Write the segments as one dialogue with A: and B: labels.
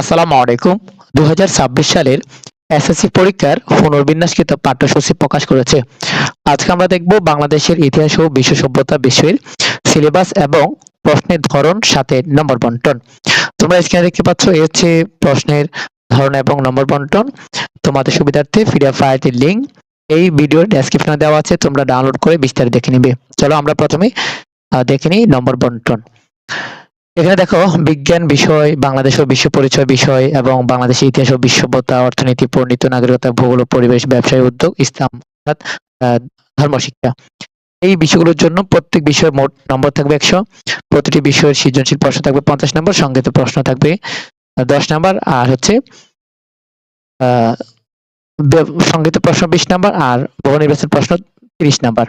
A: আসসালামু আলাইকুম। দু হাজার ছাব্বিশ সালের এসএসসি পরীক্ষার পুনর্বিন্যাসকৃত পাঠ্যসূচি প্রকাশ করেছে। আজকে আমরা দেখব বাংলাদেশের ইতিহাস ও বিশ্ব সভ্যতা বিষয়ের সিলেবাস এবং প্রশ্নের ধরন সাথে নম্বর বন্টন। তোমরা স্ক্রিনে দেখতে পাচ্ছ, এ হচ্ছে প্রশ্নের ধরন এবং নম্বর বন্টন। তোমাদের সুবিধার্থে পিডিএফ ফাইলটির লিঙ্ক এই ভিডিওর ডেসক্রিপশনে দেওয়া আছে, তোমরা ডাউনলোড করে বিস্তারিত দেখে নিবে। চলো আমরা প্রথমে দেখে নিই নম্বর বন্টন। এখানে দেখো, বিজ্ঞান বিষয়, বাংলাদেশ ও বিশ্ব পরিচয় বিষয় এবং বাংলাদেশের ইতিহাস ও বিশ্ব সভ্যতা অর্থনীতি পরিণীত নাগরিকতা, ভূগোল পরিবেশ, ব্যবসায় উদ্যোগ, ইসলাম, অর্থাৎ ধর্মশিক্ষা এই বিষয়গুলোর জন্য প্রত্যেক বিষয়ে মোট নম্বর থাকবে একশো। প্রতিটি বিষয়ের সৃজনশীল প্রশ্ন থাকবে পঞ্চাশ নম্বর, সংক্ষিপ্ত প্রশ্ন থাকবে দশ নম্বর, আর হচ্ছে সংক্ষিপ্ত প্রশ্ন বিশ নম্বর, আর বহু নির্বাচন প্রশ্ন তিরিশ নম্বর।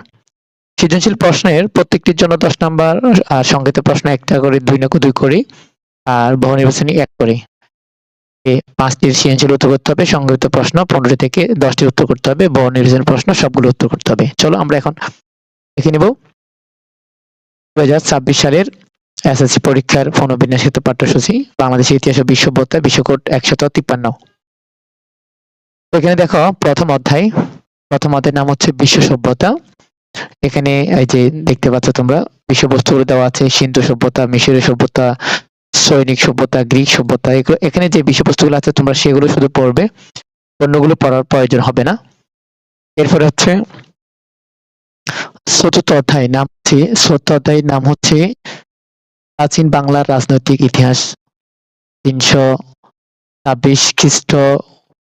A: সৃজনশীল প্রশ্নের প্রত্যেকটির জন্য দশ নাম্বার, আর সংক্ষিপ্ত প্রশ্ন একটা করে, দুই নাকু দুই করে, আর বহু নির্বাচনী এক করে। পাঁচটির সৃজনশীল উত্তর করতে হবে, সংক্ষিপ্ত প্রশ্ন পনেরো থেকে দশটি উত্তর করতে হবে, বহু নির্বাচনী প্রশ্ন সবগুলো উত্তর করতে হবে। চলো আমরা এখন দেখে নিব। দু হাজার ছাব্বিশ সালের এসএসসি পরীক্ষার পুনর্বিন্যাসিত পাঠ্যসূচি বাংলাদেশের ইতিহাস ও বিশ্ব সভ্যতা বিশ্বকোট একশত তিপ্পান্ন। এখানে দেখো প্রথম অধ্যায়, প্রথম অধ্যায়ের নাম হচ্ছে বিশ্ব সভ্যতা। এখানে, এই যে দেখতে পাচ্ছ তোমরা বিষয়বস্তুগুলো দেওয়া আছে, সিন্ধু সভ্যতা, মিশরীয় সভ্যতা, সৈনিক সভ্যতা, গ্রিক সভ্যতা, এগুলো, এখানে যে বিষয়বস্তুগুলো আছে, তোমরা সেগুলো শুধু পড়বে। অন্যগুলো পড়ার প্রয়োজন হবে না। এরপরে হচ্ছে, চতুর্থ অধ্যায়, নাম হচ্ছে, চতুর্থ অধ্যায়ের নাম হচ্ছে, প্রাচীন বাংলার রাজনৈতিক ইতিহাস, তিনশো ছাব্বিশ খ্রিস্ট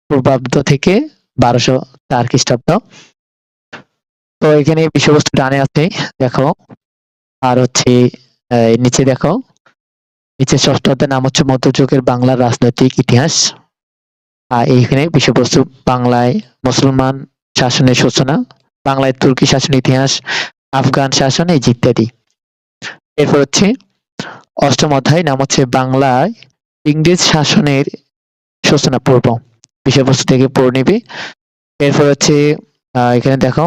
A: পূর্বাব্দ থেকে বারোশো চার খ্রিস্টাব্দ। এখানে বিষয়বস্তু ডানে আছে, দেখো। আর হচ্ছে নিচে দেখো। নিচে ষষ্ঠ অধ্যায়ের নাম হচ্ছে মধ্যযুগের বাংলার রাজনৈতিক ইতিহাস। আর এইখানে বিষয়বস্তু, বাংলায় মুসলমান শাসনের সূচনা, বাংলায় তুর্কি শাসন ইতিহাস, আফগান শাসন, এই ইত্যাদি। এরপর হচ্ছে, অষ্টম অধ্যায় নাম হচ্ছে বাংলায় ইংরেজ শাসনের সূচনা পূর্ব। বিষয়বস্তু থেকে পড়ে নিবে। এরপর হচ্ছে এখানে দেখো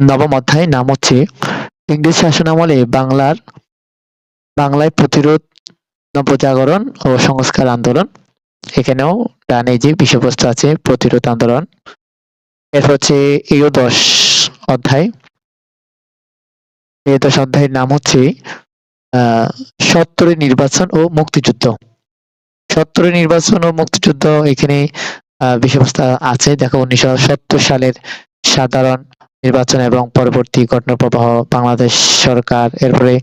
A: নবম অধ্যায় নাম হচ্ছে ইংরেজ শাসন আমলে বাংলার, বাংলায় প্রতিরোধ নবজাগরণ ও সংস্কার আন্দোলন। এখানেও ডানে যে বিষয়বস্তু আছে, প্রতিরোধ আন্দোলন এরপর হচ্ছে দশ অধ্যায়। দশ অধ্যায়ের নাম হচ্ছে সত্তরের নির্বাচন ও মুক্তিযুদ্ধ। সত্তরের নির্বাচন ও মুক্তিযুদ্ধ এখানে বিষয়বস্তু আছে। দেখো উনিশশো সত্তর সালের সাধারণ নির্বাচন এবং পরবর্তী ঘটনা প্রবাহ বাংলাদেশ সরকার, এরপরে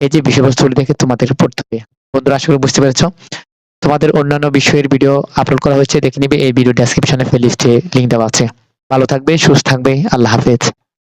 A: এই যে বিষয়বস্তুগুলি দেখে তোমাদের পড়তে হবে বন্ধুরা, আশা করি বুঝতে পেরেছ। তোমাদের অন্যান্য বিষয়ের ভিডিও আপলোড করা হয়েছে, দেখে নিবে। এই ভিডিও ডেসক্রিপশনে প্লেলিস্টে লিঙ্ক দেওয়া আছে। ভালো থাকবে, সুস্থ থাকবে। আল্লাহ হাফেজ।